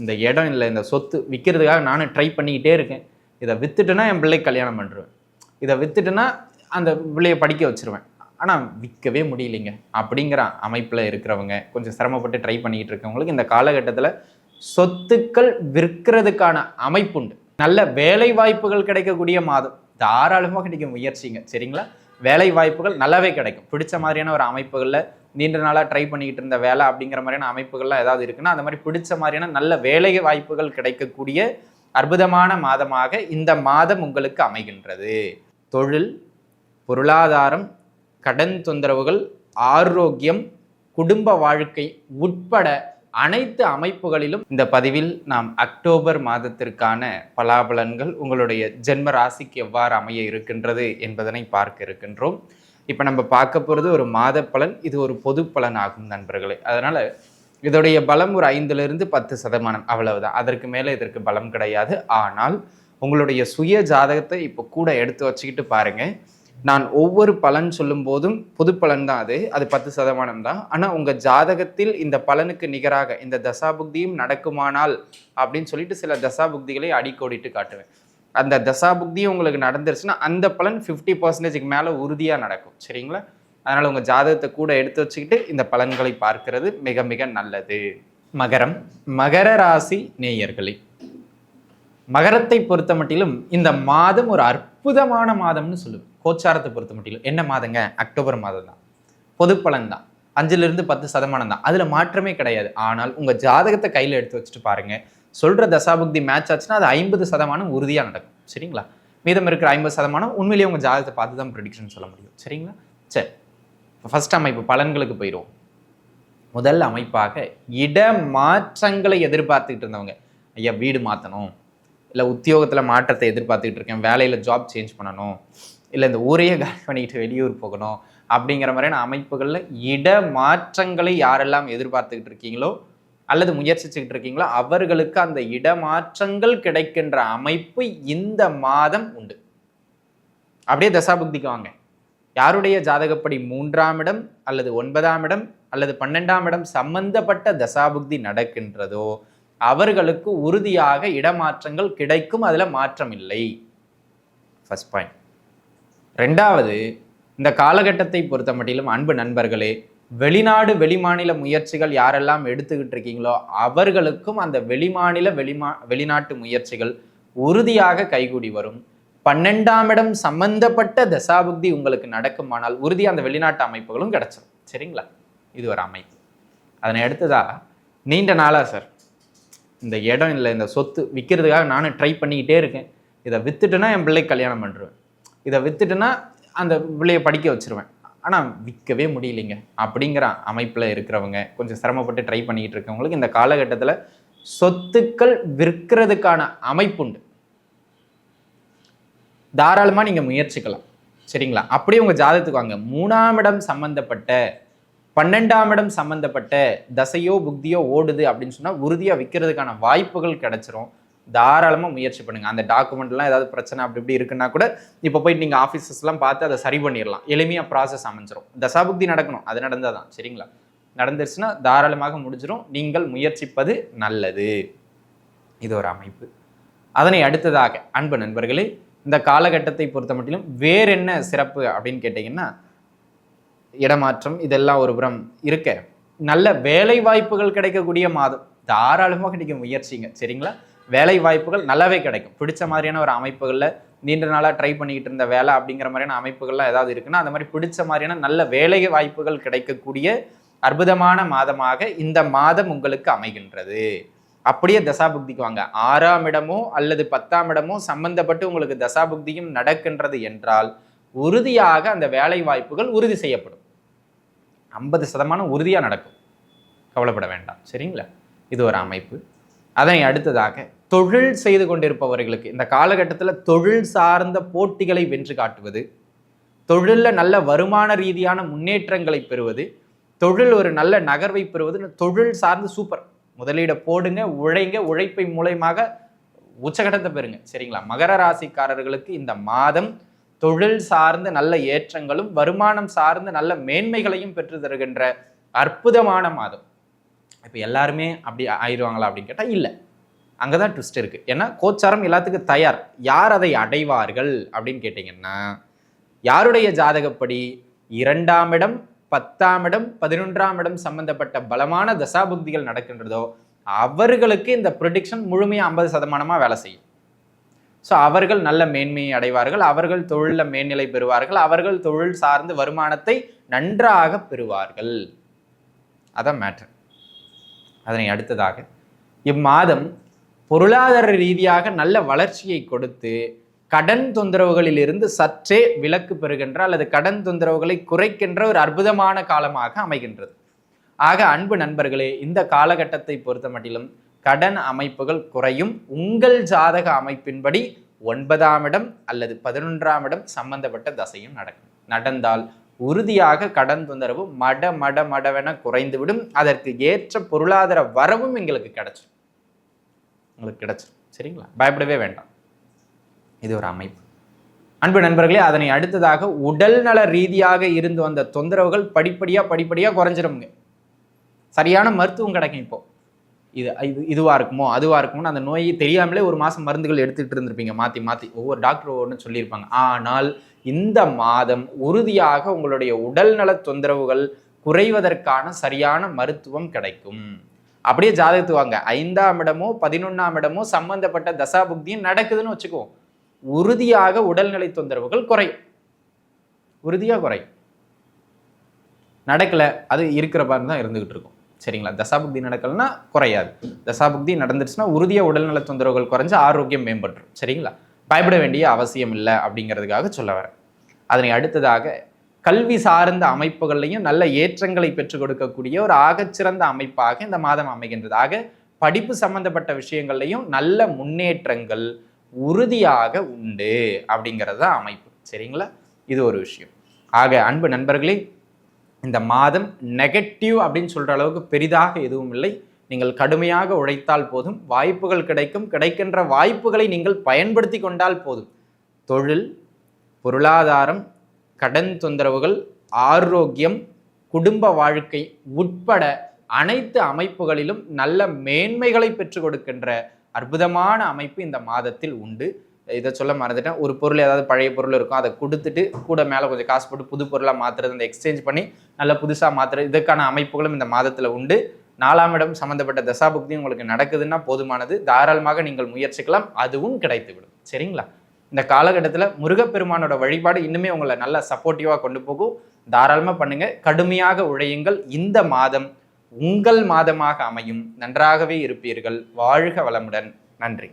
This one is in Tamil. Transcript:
இந்த இடம் இல்லை இந்த சொத்து விற்கிறதுக்காக நானும் ட்ரை பண்ணிக்கிட்டே இருக்கேன். இதை விற்றுட்டுனா என் பிள்ளை கல்யாணம் பண்ணுருவேன் இதை விற்றுட்டுனா அந்த பிள்ளையை படிக்க வச்சுருவேன். ஆனால் விற்கவே முடியலைங்க. அப்படிங்கிற அமைப்பில் இருக்கிறவங்க கொஞ்சம் சிரமப்பட்டு ட்ரை பண்ணிக்கிட்டு இருக்கவங்களுக்கு இந்த காலகட்டத்தில் சொத்துக்கள் விற்கிறதுக்கான அமைப்புண்டு நல்ல வேலை வாய்ப்புகள் கிடைக்கக்கூடிய மாதம். தாராளமாக கிடைக்கும் முயற்சிங்க. சரிங்களா? வேலை வாய்ப்புகள் நல்லாவே கிடைக்கும். பிடிச்ச மாதிரியான ஒரு அமைப்புகளில் நீண்ட நாளாக ட்ரை பண்ணிக்கிட்டு இருந்த வேலை அப்படிங்கிற மாதிரியான அமைப்புகள்லாம் ஏதாவது இருக்குன்னா அந்த மாதிரி பிடிச்ச மாதிரியான நல்ல வேலை வாய்ப்புகள் கிடைக்கக்கூடிய அற்புதமான மாதமாக இந்த மாதம் உங்களுக்கு அமைகின்றது. தொழில் பொருளாதாரம் கடன் தொந்தரவுகள் ஆரோக்கியம் குடும்ப வாழ்க்கை உட்பட அனைத்து அமைப்புகளிலும் இந்த பதிவில் நாம் அக்டோபர் மாதத்திற்கான பலாபலன்கள் உங்களுடைய ஜென்ம ராசிக்கு எவ்வாறு அமைய இருக்கின்றது என்பதனை பார்க்க இருக்கின்றோம். இப்போ நம்ம பார்க்க போகிறது ஒரு மாத பலன் இது ஒரு பொது பலன் ஆகும் நண்பர்களே. அதனால் இதோடைய பலம் ஒரு ஐந்துலேருந்து பத்து சதமானம் அவ்வளவுதான். அதற்கு மேலே இதற்கு பலம் கிடையாது. ஆனால் உங்களுடைய சுய ஜாதகத்தை இப்போ கூட எடுத்து வச்சுக்கிட்டு பாருங்கள் நான் ஒவ்வொரு பலன் சொல்லும் போதும் பொது பலன் தான் அது. அது பத்து சதமானம் தான். ஆனால் உங்கள் ஜாதகத்தில் இந்த பலனுக்கு நிகராக இந்த தசாபுக்தியும் நடக்குமானால் அப்படின்னு சொல்லிட்டு சில தசாபுக்திகளை அடிக்கோடிட்டு காட்டுவேன். அந்த தசாபுக்தியும் உங்களுக்கு நடந்துருச்சுன்னா அந்த பலன் ஃபிஃப்டி பர்சன்டேஜுக்கு மேலே உறுதியாக நடக்கும். சரிங்களா? அதனால் உங்கள் ஜாதகத்தை கூட எடுத்து வச்சுக்கிட்டு இந்த பலன்களை பார்க்கிறது மிக மிக நல்லது. மகரம் மகர ராசி நேயர்களே. மகரத்தை பொறுத்த மட்டிலும் இந்த மாதம் ஒரு அற்புதமான மாதம்னு சொல்லுவேன். கோச்சாரத்தை பொறுத்த மட்டிலும். என்ன மாதங்க? அக்டோபர் மாதம் தான். பொது பலன் தான். அஞ்சுலேருந்து பத்து சதமானம் தான். அதில் மாற்றமே கிடையாது. ஆனால் உங்கள் ஜாதகத்தை கையில் எடுத்து வச்சுட்டு பாருங்க. சொல்கிற தசாபுக்தி மேட்ச் ஆச்சுன்னா அது ஐம்பது சதமானம் உறுதியாக நடக்கும். சரிங்களா? மீதம் இருக்கிற ஐம்பது சதமானம் உண்மையிலேயே உங்கள் ஜாதகத்தை பார்த்து தான் ப்ரிடிக்ஷன் சொல்ல முடியும். சரிங்களா? சரி. ஃபர்ஸ்ட் அமைப்பு பலன்களுக்கு போயிடுவோம். முதல் அமைப்பாக இட மாற்றங்களை எதிர்பார்த்துக்கிட்டு இருந்தவங்க. ஐயா வீடு மாற்றணும் இல்லை உத்தியோகத்தில் மாற்றத்தை எதிர்பார்த்துக்கிட்டு இருக்கேன். வேலையில் ஜாப் சேஞ்ச் பண்ணணும். இல்லை இந்த ஊரையே காலி பண்ணிக்கிட்டு வெளியூர் போகணும். அப்படிங்கிற மாதிரியான அமைப்புகளில் இட மாற்றங்களை யாரெல்லாம் எதிர்பார்த்துக்கிட்டு இருக்கீங்களோ அல்லது முயற்சிச்சுக்கிட்டு இருக்கீங்களோ அவர்களுக்கு அந்த இடமாற்றங்கள் கிடைக்கின்ற அமைப்பு இந்த மாதம் உண்டு. அப்படியே தசாபுக்திக்கு வாங்க. யாருடைய ஜாதகப்படி மூன்றாம் இடம் அல்லது ஒன்பதாம் இடம் அல்லது பன்னெண்டாம் இடம் சம்பந்தப்பட்ட தசாபுக்தி நடக்கின்றதோ அவர்களுக்கு உறுதியாக இடமாற்றங்கள் கிடைக்கும் அதில் மாற்றம் இல்லை. ஃபர்ஸ்ட் பாயிண்ட் ரெண்டாவது இந்த காலகட்டத்தை பொறுத்த மட்டிலும் அன்பு நண்பர்களே வெளிநாடு வெளிமாநில முயற்சிகள் யாரெல்லாம் எடுத்துக்கிட்டு இருக்கீங்களோ அவர்களுக்கும் அந்த வெளிமாநில வெளிமா வெளிநாட்டு முயற்சிகள் உறுதியாக கைகூடி வரும். பன்னெண்டாம் இடம் சம்பந்தப்பட்ட தசாபுக்தி உங்களுக்கு நடக்குமானால் உறுதி அந்த வெளிநாட்டு அமைப்புகளும் கிடைச்சிரும். சரிங்களா? இது ஒரு அமைப்பு. அதனை அடுத்ததா நீண்ட நாளா சார் இந்த இடம் இல்லை இந்த சொத்து விற்கிறதுக்காக நானும் ட்ரை பண்ணிக்கிட்டே இருக்கேன். இதை வித்துட்டுனா என் பிள்ளை கல்யாணம் பண்ணுறேன் இதை வித்துட்டுனா அந்த பிள்ளையை படிக்க வச்சிருவேன். ஆனால் விற்கவே முடியலைங்க. அப்படிங்கிற அமைப்பில் இருக்கிறவங்க கொஞ்சம் சிரமப்பட்டு ட்ரை பண்ணிக்கிட்டு இருக்கவங்களுக்கு இந்த காலகட்டத்தில் சொத்துக்கள் விற்கிறதுக்கான அமைப்புண்டு. தாராளமாக நீங்கள் முயற்சிக்கலாம். சரிங்களா? அப்படியே உங்கள் ஜாதகத்துக்கு வாங்க. மூணாம் இடம் சம்மந்தப்பட்ட பன்னெண்டாம் இடம் சம்மந்தப்பட்ட தசையோ புக்தியோ ஓடுது அப்படின்னு சொன்னால் உறுதியாக விற்கிறதுக்கான வாய்ப்புகள் கிடைச்சிரும். தாராளமாக முயற்சி பண்ணுங்கள் அந்த டாக்குமெண்ட்லாம் ஏதாவது பிரச்சனை அப்படி இப்படி இருக்குன்னா கூட இப்போ போயிட்டு நீங்கள் ஆஃபீஸஸ்லாம் பார்த்து அதை சரி பண்ணிடலாம். எளிமையாக ப்ராசஸ் அமைஞ்சிரும். தசாபுக்தி நடக்கணும். அது நடந்தால் தான் சரிங்களா? நடந்துருச்சுன்னா தாராளமாக முடிஞ்சிடும் நீங்கள் முயற்சிப்பது நல்லது. இது ஒரு அமைப்பு. அதனை அடுத்ததாக அன்பு நண்பர்களே இந்த காலகட்டத்தை பொறுத்த மட்டிலும் வேற என்ன சிறப்பு அப்படின்னு கேட்டிங்கன்னா இடமாற்றம் இதெல்லாம் ஒரு புறம் இருக்க. நல்ல வேலை வாய்ப்புகள் கிடைக்கக்கூடிய மாதம். தாராளமாக கிடைக்கும் முயற்சிங்க. சரிங்களா? வேலை வாய்ப்புகள் நல்லாவே கிடைக்கும். பிடிச்ச மாதிரியான ஒரு அமைப்புகளில் நீண்ட நாளாக ட்ரை பண்ணிக்கிட்டு இருந்த வேலை அப்படிங்கிற மாதிரியான அமைப்புகள்லாம் ஏதாவது இருக்குன்னா அந்த மாதிரி பிடிச்ச மாதிரியான நல்ல வேலை வாய்ப்புகள் கிடைக்கக்கூடிய அற்புதமான மாதமாக இந்த மாதம் உங்களுக்கு அமைகின்றது. அப்படியே தசாபுக்திக்கு வாங்க. ஆறாம் இடமோ அல்லது பத்தாம் இடமோ சம்பந்தப்பட்டு உங்களுக்கு தசாபுக்தியும் நடக்கின்றது என்றால் உறுதியாக அந்த வேலை வாய்ப்புகள் உறுதி செய்யப்படும். ஐம்பது சதமானம் உறுதியாக நடக்கும். கவலைப்பட வேண்டாம். சரிங்களா? இது ஒரு அமைப்பு. அதனை அடுத்ததாக தொழில் செய்து கொண்டிருப்பவர்களுக்கு இந்த காலகட்டத்தில் தொழில் சார்ந்த போட்டிகளை வென்று காட்டுவது தொழிலில் நல்ல வருமான ரீதியான முன்னேற்றங்களை பெறுவது தொழில் ஒரு நல்ல நகர்வை பெறுவது தொழில் சார்ந்து சூப்பர் முதலீட போடுங்க உழைங்க உழைப்பை மூலயமாக உச்சகட்டத்தை பெறுங்க. சரிங்களா? மகர ராசிக்காரர்களுக்கு இந்த மாதம் தொழில் சார்ந்த நல்ல ஏற்றங்களும் வருமானம் சார்ந்த நல்ல மேன்மைகளையும் பெற்று தருகின்ற அற்புதமான மாதம். இப்போ எல்லாருமே அப்படி ஆயிடுவாங்களா அப்படின்னு கேட்டால் இல்லை. அங்கே தான் ட்விஸ்ட் இருக்குது ஏன்னா கோச்சாரம் எல்லாத்துக்கும் தயார். யார் அதை அடைவார்கள் அப்படின்னு கேட்டிங்கன்னா யாருடைய ஜாதகப்படி இரண்டாம் இடம் பத்தாம் இடம் பதினொன்றாம் இடம் சம்பந்தப்பட்ட பலமான தசாபுக்திகள் நடக்கின்றதோ அவர்களுக்கு இந்த ப்ரொடிக்ஷன் முழுமையாக ஐம்பது சதமானமாக வேலை செய்யும். ஸோ அவர்கள் நல்ல மேன்மையை அடைவார்கள் அவர்கள் தொழிலில் மேல்நிலை பெறுவார்கள் அவர்கள் தொழில் சார்ந்து வருமானத்தை நன்றாக பெறுவார்கள். அதான் மேட்ரு அதனை அடுத்ததாக இம்மாதம் பொருளாதார ரீதியாக நல்ல வளர்ச்சியை கொடுத்து கடன் தொந்தரவுகளில் இருந்து சற்றே விலக்கு பெறுகின்ற அல்லது கடன் தொந்தரவுகளை குறைக்கின்ற ஒரு அற்புதமான காலமாக அமைகின்றது. ஆக அன்பு நண்பர்களே இந்த காலகட்டத்தை பொறுத்த மட்டிலும் கடன் அமைப்புகள் குறையும். உங்கள் ஜாதக அமைப்பின்படி ஒன்பதாம் இடம் அல்லது பதினொன்றாம் இடம் சம்பந்தப்பட்ட தசையும் நடக்கும். நடந்தால் உறுதியாக கடன் தொந்தரவு மட மட மடவென குறைந்துவிடும். அதற்கு ஏற்ற பொருளாதார வரவும் எங்களுக்கு கிடைச்சிடும். உங்களுக்கு கிடைச்சிடும் சரிங்களா? பயப்படவே வேண்டாம். இது ஒரு அமைப்பு. அன்பு நண்பர்களே அதனை அடுத்ததாக உடல் நல ரீதியாக இருந்து வந்த தொந்தரவுகள் படிப்படியாக படிப்படியாக குறைஞ்சிருங்க சரியான மருத்துவம் கிடைக்கும் இப்போ. இது இது இதுவாக இருக்குமோ அதுவாக இருக்குமோ அந்த நோயை தெரியாமலே ஒரு மாதம் மருந்துகள் எடுத்துகிட்டு இருந்திருப்பீங்க. மாற்றி மாற்றி ஒவ்வொரு டாக்டர் ஒவ்வொன்று சொல்லியிருப்பாங்க. ஆனால் இந்த மாதம் உறுதியாக உங்களுடைய உடல்நல தொந்தரவுகள் குறைவதற்கான சரியான மருத்துவம் கிடைக்கும். அப்படியே ஜாதகத்து வாங்க ஐந்தாம் இடமோ பதினொன்றாம் இடமோ சம்பந்தப்பட்ட தசாபுக்தியும் நடக்குதுன்னு வச்சுக்குவோம் உறுதியாக உடல்நிலை தொந்தரவுகள் குறையும். உறுதியாக குறையும். நடக்கலை அது இருக்கிற மாதிரி தான் இருந்துகிட்டு இருக்கும். சரிங்களா? தசாபுக்தி நடக்கலைன்னா குறையாது. தசாபுக்தி நடந்துருச்சுன்னா உறுதியாக உடல்நல தொந்தரவுகள் குறைஞ்சு ஆரோக்கியம் மேம்பட்டுரும். சரிங்களா? பயப்பட வேண்டிய அவசியம் இல்லை அப்படிங்கிறதுக்காக சொல்ல வரேன். அதனை அடுத்ததாக கல்வி சார்ந்த அமைப்புகள்லையும் நல்ல ஏற்றங்களை பெற்றுக் கொடுக்கக்கூடிய ஒரு ஆகச்சிறந்த அமைப்பாக இந்த மாதம் அமைகின்றது. ஆக படிப்பு சம்பந்தப்பட்ட விஷயங்கள்லையும் நல்ல முன்னேற்றங்கள் உறுதியாக உண்டு அப்படிங்கிறது தான் அமைப்பு. சரிங்களா? இது ஒரு விஷயம். ஆக அன்பு நண்பர்களே இந்த மாதம் நெகட்டிவ் அப்படின்னு சொல்கிற அளவுக்கு பெரிதாக எதுவும் இல்லை. நீங்கள் கடுமையாக உழைத்தால் போதும் வாய்ப்புகள் கிடைக்கும். கிடைக்கின்ற வாய்ப்புகளை நீங்கள் பயன்படுத்தி கொண்டால் போதும். தொழில் பொருளாதாரம் கடன் தொந்தரவுகள் ஆரோக்கியம் குடும்ப வாழ்க்கை உட்பட அனைத்து அமைப்புகளிலும் நல்ல மேன்மைகளை பெற்றுக் கொடுக்கின்ற அற்புதமான அமைப்பு இந்த மாதத்தில் உண்டு. இதை சொல்ல மறந்துட்டேன். ஒரு பொருள் ஏதாவது பழைய பொருள் இருக்கும் அதை கொடுத்துட்டு கூட மேலே கொஞ்சம் காசு போட்டு புது பொருளாக மாற்றுறது அந்த எக்ஸ்சேஞ்ச் பண்ணி நல்லா புதுசாக மாற்றுறது இதுக்கான அமைப்புகளும் இந்த மாதத்தில் உண்டு. நாலாம் இடம் சம்மந்தப்பட்ட தசாபுக்தி உங்களுக்கு நடக்குதுன்னா போதுமானது. தாராளமாக நீங்கள் முயற்சிக்கலாம். அதுவும் கிடைத்துவிடும். சரிங்களா? இந்த காலகட்டத்தில் முருகப்பெருமானோட வழிபாடு இன்னுமே உங்களை நல்லா சப்போர்ட்டிவாக கொண்டு போகும். தாராளமாக பண்ணுங்க. கடுமையாக உழையுங்கள். இந்த மாதம் உங்கள் மாதமாக அமையும். நன்றாகவே இருப்பீர்கள். வாழ்க வளமுடன். நன்றி.